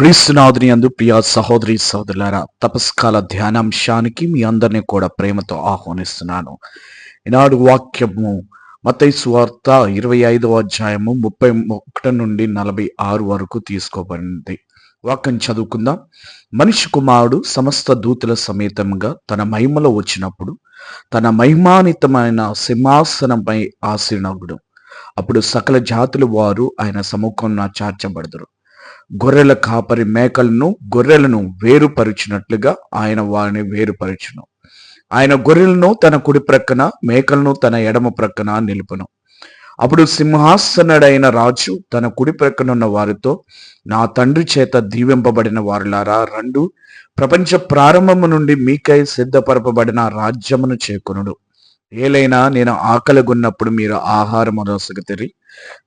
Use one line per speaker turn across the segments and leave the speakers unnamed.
క్రీస్తునాథుని అందు ప్రియ సహోదరి సహోదరులారా తపస్కాల ధ్యానాంశానికి మీ అందరినీ కూడా ప్రేమతో ఆహ్వానిస్తున్నాను. ఈనాడు వాక్యము మతై సువార్త ఇరవై ఐదవ అధ్యాయము ముప్పై ఒకటి నుండి నలభై ఆరు వరకు తీసుకోబడింది. వాక్యం చదువుకుందాం. మనిషి కుమారుడు సమస్త దూతుల సమేతంగా తన మహిమలో వచ్చినప్పుడు తన మహిమానితమైన సింహాసనంపై ఆసీనగుడు అప్పుడు సకల జాతుల వారు ఆయన సముఖంలో చార్చబడదురు. గొర్రెల కాపరి మేకలను గొర్రెలను వేరుపరిచినట్లుగా ఆయన వారిని వేరుపరచును. ఆయన గొర్రెలను తన కుడి ప్రక్కన మేకలను తన ఎడమ ప్రక్కన నిలుపును. అప్పుడు సింహాసనుడైన రాజు తన కుడి ప్రక్కనున్న వారితో నా తండ్రి చేత దీవింపబడిన వారులారా రెండు. ప్రపంచ ప్రారంభము నుండి మీకై సిద్ధపరపబడిన రాజ్యమును చేకొనుడు. ఏలైనా నేను ఆకలిగొన్నప్పుడు మీరు ఆహారము రసగతిరి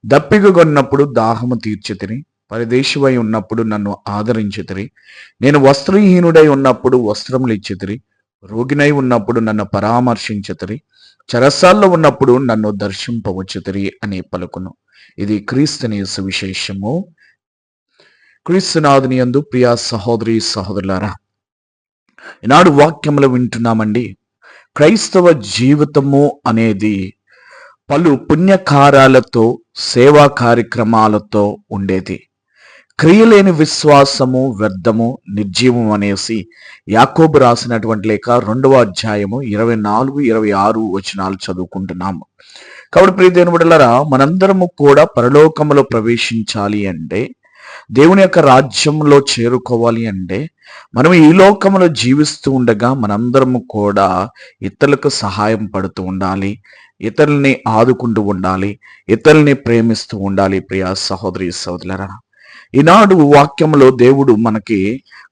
దప్పిగొన్నప్పుడు దాహము తీర్చితిని పరదేశివై ఉన్నప్పుడు నన్ను ఆదరించితిరి. నేను వస్త్రహీనుడై ఉన్నప్పుడు వస్త్రములు ఇచ్చితిరి రోగినై ఉన్నప్పుడు నన్ను పరామర్శించితిరి. చరసాల్లో ఉన్నప్పుడు నన్ను దర్శింపవచ్చుతిరి అని పలుకును. ఇది క్రీస్తుని సువిశేషము. క్రీస్తునాథుని యందు ప్రియా సహోదరి సహోదరులారా ఈనాడు వాక్యములు వింటున్నామండి. క్రైస్తవ జీవితము అనేది పలు పుణ్యకారాలతో సేవా కార్యక్రమాలతో ఉండేది. క్రియలేని విశ్వాసము వ్యర్థము నిర్జీవం అనేసి యాకోబు రాసినటువంటి లేఖ రెండవ అధ్యాయము ఇరవై నాలుగు ఇరవై ఆరు వచనాలు చదువుకుంటున్నాము. కాబట్టి ప్రియ బిడ్డలారా మనందరము కూడా పరలోకములో ప్రవేశించాలి అంటే దేవుని యొక్క రాజ్యంలో చేరుకోవాలి అంటే మనం ఈ లోకంలో జీవిస్తూ ఉండగా మనందరము కూడా ఇతరులకు సహాయం పడుతూ ఉండాలి ఇతరుల్ని ఆదుకుంటూ ఉండాలి ఇతరుల్ని ప్రేమిస్తూ ఉండాలి ప్రియా సహోదరి సహోదరులరా. ఈనాడు వాక్యంలో దేవుడు మనకి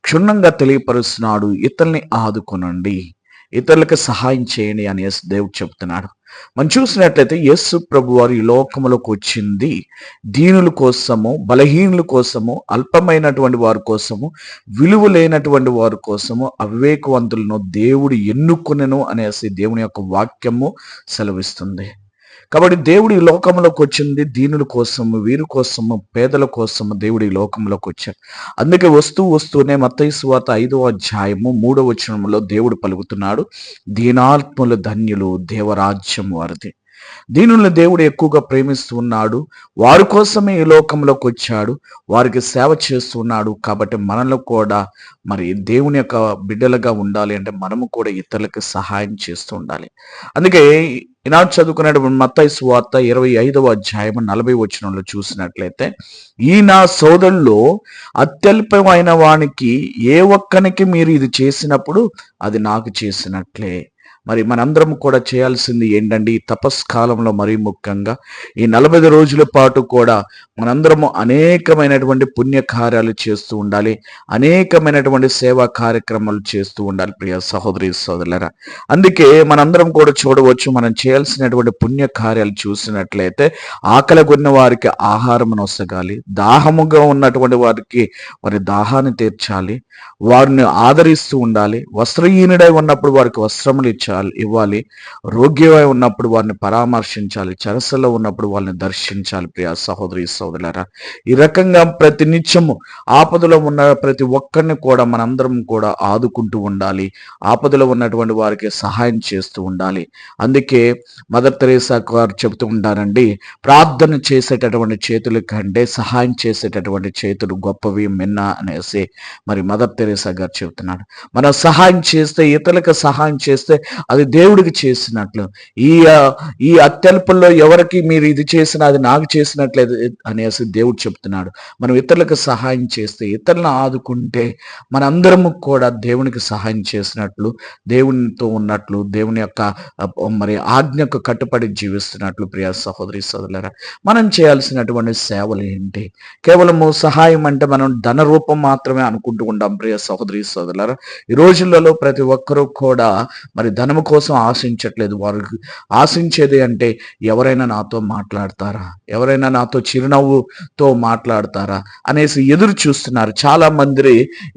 క్షుణ్ణంగా తెలియపరుస్తున్నాడు. ఇతరుల్ని ఆదుకొనండి. ఇతరులకు సహాయం చేయండి అని దేవుడు చెప్తున్నాడు. మనం చూసినట్లయితే యేసు ప్రభు వారు ఈ లోకంలోకి వచ్చింది. దీనుల కోసము బలహీనుల కోసము అల్పమైనటువంటి వారి కోసము విలువ లేనటువంటి వారి కోసము అవివేకవంతులను దేవుడు ఎన్నుకునను అనేసి దేవుని యొక్క వాక్యము సెలవిస్తుంది. కాబట్టి దేవుడు ఈ లోకంలోకి వచ్చింది దీనుల కోసము వీరి కోసము పేదల కోసము దేవుడు ఈ లోకంలోకి వచ్చాడు. అందుకే వస్తూ వస్తూనే మత్తయి సువార్త ఐదవ అధ్యాయము మూడవ వచనంలో దేవుడు పలుకుతున్నాడు దీనాత్ముల ధన్యులు దేవరాజ్యం వారిది. దీనులను దేవుడు ఎక్కువగా ప్రేమిస్తూ ఉన్నాడు వారి కోసమే ఈ లోకంలోకి వచ్చాడు. వారికి సేవ చేస్తున్నాడు కాబట్టి మనలో కూడా మరి దేవుని యొక్క బిడ్డలుగా ఉండాలి అంటే మనము కూడా ఇతరులకు సహాయం చేస్తూ ఉండాలి. అందుకే ఈనాడు చదువుకునేటువంటి మత్తాయి సువార్త ఇరవై ఐదవ అధ్యాయం నలభై వచనంలో చూసినట్లయితే ఈ నా సోదరుల్లో అత్యల్పమైన వానికి ఏ ఒక్కనికి మీరు ఇది చేసినప్పుడు అది నాకు చేసినట్లే. మరి మనందరం కూడా చేయాల్సింది ఏంటండి? ఈ తపస్కాలంలో మరీ ముఖ్యంగా ఈ నలభై రోజుల పాటు కూడా మనందరము అనేకమైనటువంటి పుణ్యకార్యాలు చేస్తూ ఉండాలి. అనేకమైనటువంటి సేవా కార్యక్రమాలు చేస్తూ ఉండాలి ప్రియ సహోదరి సోదరులరా. అందుకే మనందరం కూడా చూడవచ్చు మనం చేయాల్సినటువంటి పుణ్యకార్యాలు చూసినట్లయితే ఆకలి కొన్న వారికి ఆహారం నొసగాలి దాహముగా ఉన్నటువంటి వారికి వారి దాహాన్ని తీర్చాలి. వారిని ఆదరిస్తూ ఉండాలి. వస్త్రహీనుడై ఉన్నప్పుడు వారికి వస్త్రములు ఇచ్చాలి ఇవ్వాలి. రోగ్యమై ఉన్నప్పుడు వారిని పరామర్శించాలి. చరసలో ఉన్నప్పుడు వాళ్ళని దర్శించాలి ప్రియ సహోదరి సోదరులరా ఈ రకంగా ప్రతి నిత్యము ఆపదలో ఉన్న ప్రతి ఒక్కరిని కూడా మనందరం కూడా ఆదుకుంటూ ఉండాలి. ఆపదలో ఉన్నటువంటి వారికి సహాయం చేస్తూ ఉండాలి. అందుకే మదర్ తెరేసా గారు చెబుతూ ఉంటారండి ప్రార్థన చేసేటటువంటి చేతుల కంటే సహాయం చేసేటటువంటి చేతులు గొప్పవి మిన్న అనేసి మరి మదర్ తెరేసా గారు చెబుతున్నాడు. మనం సహాయం చేస్తే ఇతరులకు సహాయం చేస్తే అది దేవుడికి చేసినట్లు. ఈ ఈ అత్యల్పంలో ఎవరికి మీరు ఇది చేసినా అది నాకు చేసినట్లేదు అనేసి దేవుడు చెప్తున్నాడు. మనం ఇతరులకు సహాయం చేస్తే ఇతరులను ఆదుకుంటే మనందరము కూడా దేవునికి సహాయం చేసినట్లు దేవునితో ఉన్నట్లు దేవుని యొక్క మరి ఆజ్ఞకు కట్టుబడి జీవిస్తున్నట్లు ప్రియా సహోదరి సోదరులరా మనం చేయాల్సినటువంటి సేవలు ఏంటి? కేవలము సహాయం అంటే మనం ధన రూపం మాత్రమే అనుకుంటూ ఉంటాం ప్రియ సహోదరి సోదరులరా. ఈ రోజులలో ప్రతి ఒక్కరూ కూడా మరి ధనము కోసం ఆశించట్లేదు. వారికి ఆశించేది అంటే ఎవరైనా నాతో మాట్లాడతారా? ఎవరైనా నాతో చిరునవ్వుతో మాట్లాడతారా అనేసి ఎదురు చూస్తున్నారు. చాలా మంది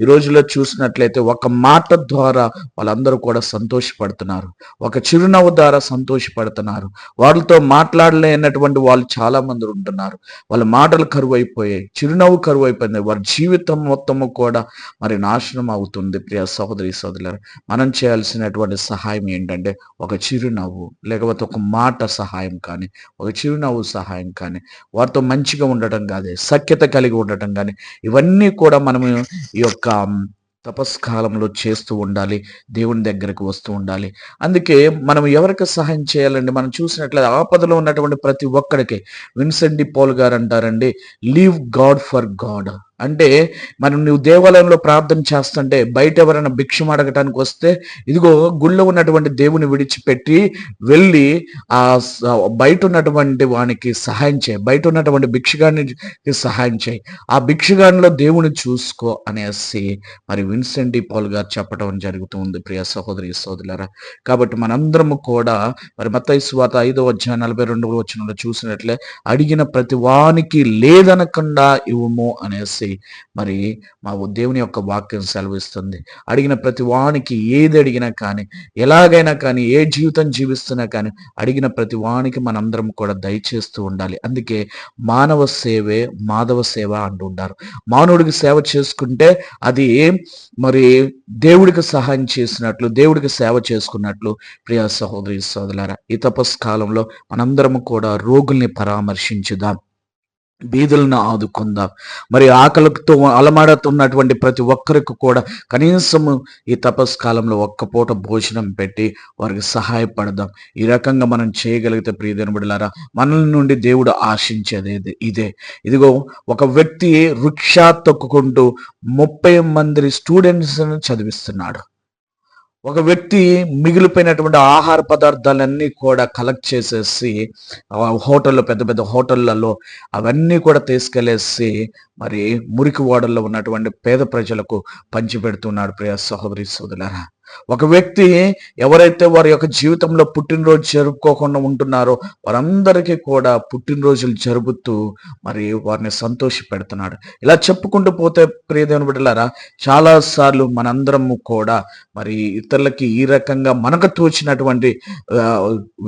ఈ రోజుల్లో చూసినట్లయితే ఒక మాట ద్వారా వాళ్ళందరూ కూడా సంతోషపడుతున్నారు. ఒక చిరునవ్వు ద్వారా సంతోషపడుతున్నారు. వాళ్ళతో మాట్లాడలేనటువంటి వాళ్ళు చాలా మంది ఉంటున్నారు. వాళ్ళ మాటలు కరువు అయిపోయాయి చిరునవ్వు కరువు అయిపోయింది వారి జీవితం మొత్తము కూడా మరి నాశనం అవుతుంది. ప్రియ సహోదరి సోదరులు మనం చేయాల్సినటువంటి సహాయం ఏంటంటే ఒక చిరునవ్వు లేకపోతే ఒక మాట సహాయం కానీ ఒక చిరునవ్వు సహాయం కానీ వారితో మంచి మంచిగా ఉండటం కాదు సఖ్యత కలిగి ఉండటం కానీ. ఇవన్నీ కూడా మనము ఈ యొక్క తపస్కాలంలో చేస్తూ ఉండాలి దేవుని దగ్గరకు వస్తూ ఉండాలి. అందుకే మనం ఎవరికి సహాయం చేయాలండి? మనం చూసినట్లయితే ఆపదలో ఉన్నటువంటి ప్రతి ఒక్కడికి. విన్సెంట్ డి పోల్ గారు అంటారండి లీవ్ గాడ్ ఫర్ గాడ్. అంటే మనం నువ్వు దేవాలయంలో ప్రార్థన చేస్తుంటే బయట ఎవరైనా భిక్షం అడగటానికి వస్తే ఇదిగో గుళ్ళో ఉన్నటువంటి దేవుని విడిచిపెట్టి వెళ్ళి ఆ బయట ఉన్నటువంటి వానికి సహాయం చేయి. బయట ఉన్నటువంటి భిక్షగానికి సహాయం చేయి. ఆ భిక్షగానిలో దేవుని చూసుకో అనేసి మరి విన్సెంట్ పాల్ గారు చెప్పడం జరుగుతుంది ప్రియ సహోదరి సోదరులారా కాబట్టి మనందరము కూడా మరి మత సువార్త ఐదో అధ్యాయం నలభై రెండు వచనంలో చూసినట్లే అడిగిన ప్రతి వానికి లేదనకుండా ఇవ్వము అనేసి మరి మా దేవుని యొక్క వాక్యం సెలవిస్తుంది. అడిగిన ప్రతి వానికి ఏది అడిగినా కానీ ఎలాగైనా కానీ ఏ జీవితం జీవిస్తున్నా కానీ అడిగిన ప్రతి వానికి మనందరం కూడా దయచేస్తూ ఉండాలి. అందుకే మానవ సేవే మాధవ సేవ అంటుంటారు మానవుడికి సేవ చేసుకుంటే అది మరి దేవుడికి సహాయం చేసినట్లు దేవుడికి సేవ చేసుకున్నట్లు ప్రియ సహోదరి సోదరులారా ఈ తపస్కాలంలో మనందరం కూడా రోగుల్ని పరామర్శించుదాం. బీదులను ఆదుకుందాం. మరి ఆకలితో అలమాడుతున్నటువంటి ప్రతి ఒక్కరికి కూడా కనీసము ఈ తపస్ కాలంలో ఒక్క పూట భోజనం పెట్టి వారికి సహాయపడదాం. ఈ రకంగా మనం చేయగలిగితే ప్రియదనుబడిలారా మనల నుండి దేవుడు ఆశించేది ఇదే ఇదిగో ఒక వ్యక్తి రిక్షా తొక్కుకుంటూ ముప్పై మంది స్టూడెంట్స్ చదివిస్తున్నాడు. ఒక వ్యక్తి మిగిలిపోయినటువంటి ఆహార పదార్థాలన్నీ కూడా కలెక్ట్ చేసేసి హోటల్లో పెద్ద పెద్ద హోటళ్ళలో అవన్నీ కూడా తీసుకెళ్ళేసి మరి మురికి వాడల్లో ఉన్నటువంటి పేద ప్రజలకు పంచిపెడుతున్నాడు ప్రియ సహోదరి సోదరులారా. ఒక వ్యక్తి ఎవరైతే వారి యొక్క జీవితంలో పుట్టినరోజు జరుపుకోకుండా ఉంటున్నారో వారందరికీ కూడా పుట్టినరోజులు జరుపుతూ మరి వారిని సంతోష పెడుతున్నాడు. ఇలా చెప్పుకుంటూ పోతే ప్రియదేవుని బిడ్డలారా చాలా సార్లు మనందరము కూడా మరి ఇతరులకి ఈ రకంగా మనకు తోచినటువంటి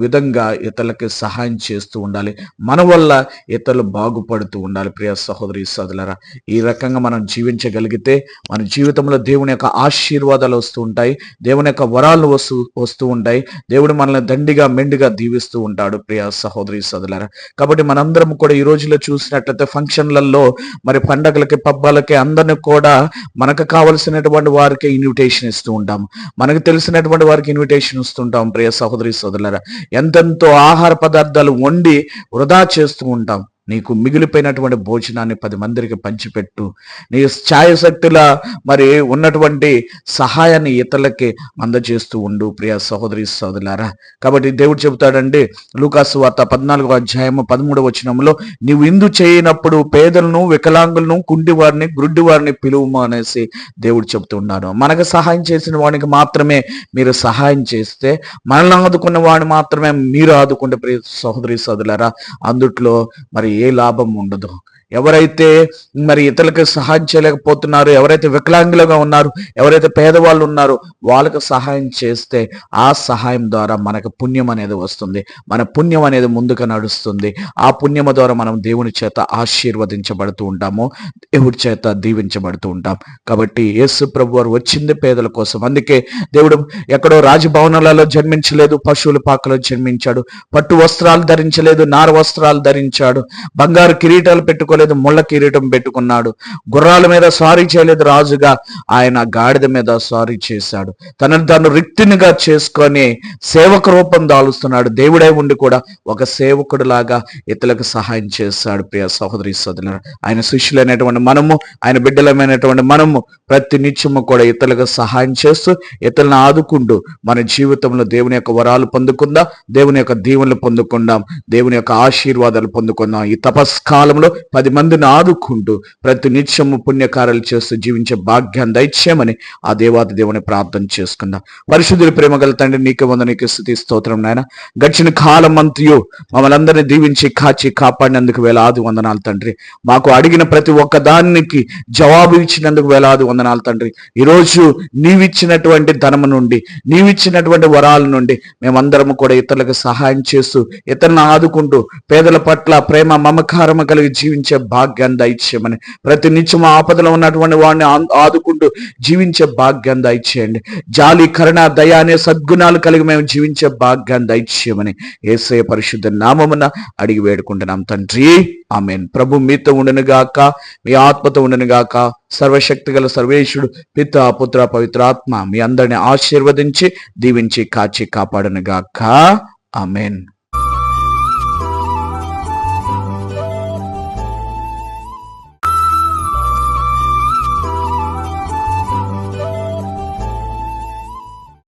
విధంగా ఇతరులకి సహాయం చేస్తూ ఉండాలి. మన వల్ల ఇతరులు బాగుపడుతూ ఉండాలి. ప్రియ సహోదరి సోదరులారా ఈ రకంగా మనం జీవించగలిగితే మన జీవితంలో దేవుని యొక్క ఆశీర్వాదాలు వస్తూ ఉంటాయి. దేవుని యొక్క వరాలు వస్తూ వస్తూ ఉంటాయి. దేవుడు మనల్ని దండిగా మెండుగా దీవిస్తూ ఉంటాడు ప్రియ సహోదరి సోదరులారా. కాబట్టి మనందరం కూడా ఈ రోజులో చూసినట్లయితే ఫంక్షన్లలో మరి పండగలకి పబ్బాలకి అందరిని కూడా మనకు కావలసినటువంటి వారికి ఇన్విటేషన్ ఇస్తూ ఉంటాం. మనకు తెలిసినటువంటి వారికి ఇన్విటేషన్ ఇస్తుంటాం ప్రియ సహోదరి సోదరులారా. ఎంతెంతో ఆహార పదార్థాలు వండి వృధా చేస్తూ ఉంటాం. నీకు మిగిలిపోయినటువంటి భోజనాన్ని పది మందికి పంచిపెట్టు. నీ ఛాయశక్తుల మరి ఉన్నటువంటి సహాయాన్ని ఇతరులకి అందజేస్తూ ఉండు ప్రియ సహోదరి సోదరులారా. కాబట్టి దేవుడు చెబుతాడండి లూకాసు వార్త పద్నాలుగో అధ్యాయము పదమూడవ వచనంలో నీవు ఇందు చేయనప్పుడు పేదలను వికలాంగులను కుండివారిని వారిని పిలువుము పిలువము అనేసి దేవుడు చెబుతున్నాడు. మనకు సహాయం చేసిన వాడికి మాత్రమే మీరు సహాయం చేస్తే మనల్ని ఆదుకున్న వాడిని మాత్రమే మీరు ఆదుకుంటే ప్రియ సహోదరి సోదరులారా. అందుట్లో మరి ఏ లాభం ఉండదు ఎవరైతే మరి ఇతరులకు సహాయం చేయలేకపోతున్నారు ఎవరైతే వికలాంగులుగా ఉన్నారు ఎవరైతే పేదవాళ్ళు ఉన్నారో వాళ్ళకు సహాయం చేస్తే ఆ సహాయం ద్వారా మనకు పుణ్యం అనేది వస్తుంది. మన పుణ్యం అనేది ముందుకు నడుస్తుంది. ఆ పుణ్యము ద్వారా మనం దేవుని చేత ఆశీర్వదించబడుతూ ఉంటాము. దేవుడి చేత దీవించబడుతూ ఉంటాం. కాబట్టి యేసు ప్రభు వారు వచ్చింది పేదల కోసం. అందుకే దేవుడు ఎక్కడో రాజభవనాలలో జన్మించలేదు పశువుల పాకలో జన్మించాడు పట్టు వస్త్రాలు ధరించలేదు నార వస్త్రాలు ధరించాడు బంగారు కిరీటాలు పెట్టుకోలేదు ముళ్ళ కిరీటం పెట్టుకున్నాడు. గుర్రాల మీద సారీ చేయలేదు రాజుగా ఆయన గాడిద మీద సారీ చేశాడు. తనను తాను రిక్తినిగా చేసుకొని సేవక రూపం దాలుస్తున్నాడు. దేవుడై ఉండి కూడా ఒక సేవకుడు లాగా ఇతరులకు సహాయం చేశాడు. ప్రియ సహోదరి సోదరు ఆయన శిష్యులైనటువంటి మనము ఆయన బిడ్డలమైనటువంటి మనము ప్రతి నిత్యము కూడా ఇతరులకు సహాయం చేస్తూ ఇతరులను ఆదుకుంటూ మన జీవితంలో దేవుని యొక్క వరాలు పొందుకుందాం దేవుని యొక్క దీవెనలు పొందుకుందాం దేవుని యొక్క ఆశీర్వాదాలు పొందుకుందాం. ఈ తపస్కాలంలో పది పది మందిని ఆదుకుంటూ ప్రతి నిత్యము పుణ్యకారాలు చేస్తూ జీవించే భాగ్యాన్ని దయచేయమని ఆ దేవాది దేవుని ప్రార్థన చేసుకుందాం. పరిశుద్ధుల ప్రేమ గల తండ్రి నీకు వంద నీకు స్థుతి స్తోత్రం నాయన. గడిచిన కాలం అంతయు మమ్మల్ని అందరినీ దీవించి కాచి కాపాడినందుకు వేలాది వందనాలు తండ్రి. మాకు అడిగిన ప్రతి ఒక్క దానికి జవాబు ఇచ్చినందుకు వేలాది వందనాలు తండ్రి. ఈరోజు నీవిచ్చినటువంటి ధనము నుండి నీవిచ్చినటువంటి వరాల నుండి మేమందరము కూడా ఇతరులకు సహాయం చేస్తూ ఇతరులను ఆదుకుంటూ పేదల పట్ల ప్రేమ మమకారము కలిగి జీవించే భాగ్యాన్ని దయచేయమని. ప్రతి నిత్యం ఆపదలో ఉన్నటువంటి వాడిని ఆదుకుంటూ జీవించే భాగ్యాన్ని దయచేయండి. జాలి కరుణ దయ అనే సద్గుణాలు కలిగి మేము జీవించే భాగ్యాన్ని దయచేయమని ఏసయ పరిశుద్ధ నామమున అడిగి వేడుకుంటున్నాం. తండ్రి ఆమెన్. ప్రభు మీతో ఉండను గాక మీ ఆత్మతో ఉండను గాక. సర్వశక్తి గల సర్వేశుడు పిత పుత్ర పవిత్రాత్మ మీ అందరిని ఆశీర్వదించి దీవించి కాచి కాపాడను గాక. ఆమెన్.